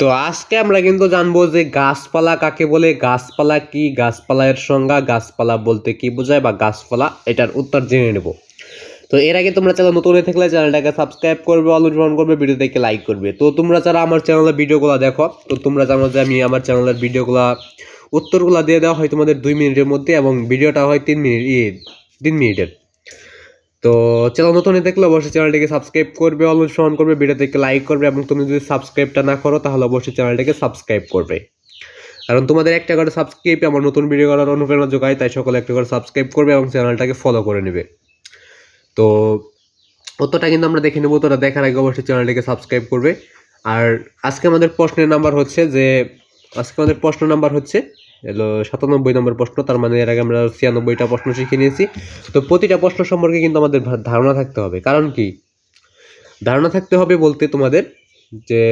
তো আজকে আমরা কিন্তু জানব যে গাছপালা কাকে বলে, গাছপালা কি, গাছপালার সংজ্ঞা, গাছপালা বলতে কি বোঝায় বা গাছপালা, এটার উত্তর জেনে নেব। তো এর আগে তোমরা চ্যানেল নতুন হয়ে থাকলে চ্যানেলটাকে সাবস্ক্রাইব করবে অনুসরণ করবে ভিডিও ভিডিওটাকে লাইক করবে। তো তোমরা যারা আমার চ্যানেলের ভিডিওগুলো দেখো, তো তোমরা জানো যে আমি আমার চ্যানেলের ভিডিওগুলো উত্তরগুলো দিয়ে দেওয়া হয় তোমাদের দুই মিনিটের মধ্যে এবং ভিডিওটা হয় তিন মিনিট ই তিন মিনিটের। তো চ্যানেল নতুন থাকলে অবশ্যই চ্যানেলটিকে সাবস্ক্রাইব করবে, অনুসরণ করবে ভিডিওটাকে লাইক করবে এবং তুমি যদি সাবস্ক্রাইবটা না করো তাহলে অবশ্যই চ্যানেলটাকে সাবস্ক্রাইব করবে। কারণ তোমাদের একটা করে সাবস্ক্রাইব আমার নতুন ভিডিও করার অনুপ্রেরণা যোগায়, তাই সকলে একটা করে সাবস্ক্রাইব করবে এবং চ্যানেলটাকে ফলো করে নেবে। তো অতটা কিন্তু আমরা দেখে নেব তোরা দেখার আগে অবশ্যই চ্যানেলটিকে সাবস্ক্রাইব করবে। আর আজকে আমাদের প্রশ্নের নাম্বার হচ্ছে যে, আজকে আমাদের প্রশ্ন নাম্বার হচ্ছে এলো সাতানব্বই নম্বর প্রশ্ন, তার মানে এর আগে আমরা ছিয়ানব্বইটা প্রশ্ন শিখে নিয়েছি। তো প্রতিটা প্রশ্ন সম্পর্কে কিন্তু আমাদের ধারণা থাকতে হবে। কারণ কি? ধারণা থাকতে হবে বলতে তোমাদের যে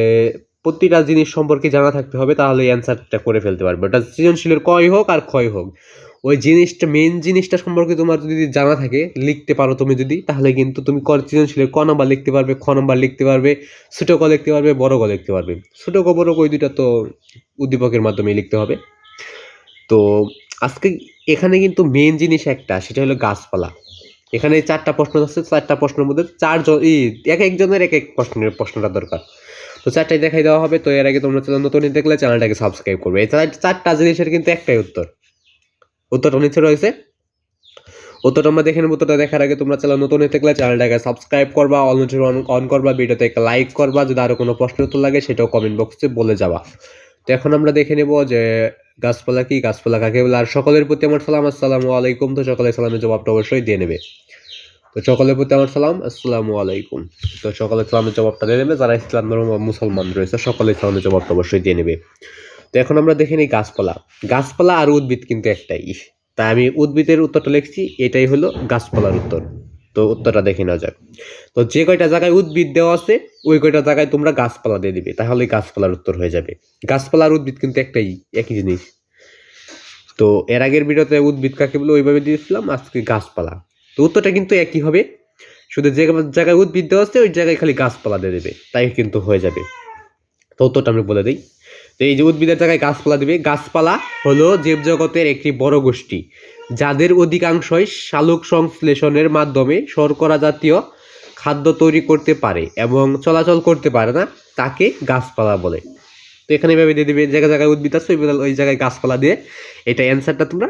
প্রতিটা জিনিস সম্পর্কে জানা থাকতে হবে, তাহলে অ্যান্সারটা করে ফেলতে পারবে। ওটা সৃজনশীলের কয় হোক আর ক্ষয় হোক। ওই জিনিসটা মেন জিনিসটা সম্পর্কে তোমার যদি জানা থাকে, লিখতে পারো তুমি যদি, তাহলে কিন্তু তুমি ক সৃজনশীলের ক নম্বর লিখতে পারবে, খ নম্বর লিখতে পারবে, ছোটো ক লিখতে পারবে, বড় ক লিখতে পারবে। ছোটো ক, বড় ক, ওই দুইটা তো উদ্দীপকের মাধ্যমে লিখতে হবে। তো আজকে এখানে কিন্তু মেন জিনিস একটা, সেটা হলো গাছপালা। এখানে চারটা প্রশ্ন আছে, চারটা প্রশ্নের মধ্যে চারজন, ই, এক একজনের এক এক প্রশ্নের, প্রশ্নটা দরকার। তো চারটাই দেখাই দেওয়া হবে, তো এর আগে তোমরা চ্যানেল নতুন দেখলে চ্যানেলটাকে সাবস্ক্রাইব করবে। এই চার- চারটা জিনিসের কিন্তু একটাই উত্তর। উত্তরটা নিচে রয়েছে। উত্তরটা আমরা দেখে নেব, উত্তরটা দেখার আগে তোমরা চ্যানেল নতুন হয়ে থাকলে চ্যানেলটাকে সাবস্ক্রাইব করবা অল অন অন করবা, ভিডিওতে একটা লাইক করবা, যদি আরও কোনো প্রশ্ন উত্তর লাগে সেটাও কমেন্ট বক্সে বলে যাবা। তো এখন আমরা দেখে নেব যে গাছপালা কি, গাছপালা কাকে বলে? আর সকলের প্রতি আমার সালাম, আসসালামু আলাইকুম। তো সকলের সালামের জবাবটা অবশ্যই দিয়ে নেবে। তো সকলের প্রতি আমার সালাম, আসসালামু আলাইকুম। তো সকলের সালামের জবাবটা দিয়ে নেবে। যারা ইসলাম ধর্ম মুসলমান রয়েছে, সকলের সালামের জবাবটা অবশ্যই দিয়ে নেবে। তো এখন আমরা দেখে নিই গাছপালা। গাছপালা আর উদ্ভিদ কিন্তু একটাই। তাই আমি উদ্ভিদের উত্তরটা লিখছি, এটাই হলো গাছপালার উত্তর। তো উত্তরটা দেখে নেওয়া যাক। তো যে কয়টা জায়গায় উদ্ভিদ দেওয়া আছে, ওই কয়টা জায়গায় তোমরা গাছপালা দিয়ে দিবে, তাহলে গাছপালার উত্তর হয়ে যাবে। গাছপালা আর উদ্ভিদ কিন্তু একটাই, একই জিনিস। তো এর আগের ভিডিওতে উদ্ভিদ কাকে বলে ওইভাবে দিয়েছিলাম, আজকে গাছপালা। তো উত্তরটা কিন্তু একই হবে। শুধু যে জায়গায় উদ্ভিদ দেওয়া আছে, ওই জায়গায় খালি গাছপালা দিয়ে দেবে, তাই কিন্তু হয়ে যাবে। তো উত্তরটা আমি বলে দিই। তো এই যে উদ্ভিদের জায়গায় গাছপালা দিবে। গাছপালা হলো জীবজগতের একটি বড় গোষ্ঠী, যাদের অধিকাংশই শালুক সংশ্লেষণের মাধ্যমে শর্করা জাতীয় খাদ্য তৈরি করতে পারে এবং চলাচল করতে পারে না, তাকে গাছপালা বলে। তো এখানে এভাবে দিয়ে দেবে, জায়গায় জায়গায় উদ্ভিদ আছে ওই জায়গায় গাছপালা দিয়ে এটা অ্যান্সারটা তোমরা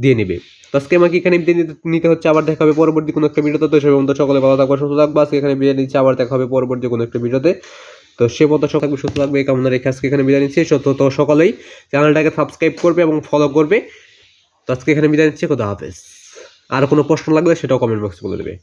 দিয়ে নেবে। তো আজকে আমাকে এখানে নিতে- হচ্ছে, আবার দেখা হবে পরবর্তী কোনো একটা ভিডিওতে। তো সে পর্যন্ত সকলে ভালো থাকবে, সুস্থ থাকবে। আজকে এখানে বিদায় নিচ্ছে, আবার দেখা হবে পরবর্তী কোনো একটা ভিডিওতে। তো সে মতো সব থাকবে, সুস্থ থাকবে, এই কামনা রেখে আজকে এখানে বিদায় নিচ্ছি। সত্য তো সকলেই। চ্যানেলটাকে সাবস্ক্রাইব করবে এবং ফলো করবে। তো আজকে এখানে বিদায় নিচ্ছি, খোদা হাফেজ। আর কোনো প্রশ্ন লাগলে সেটাও কমেন্ট বক্সে বলে দেবে।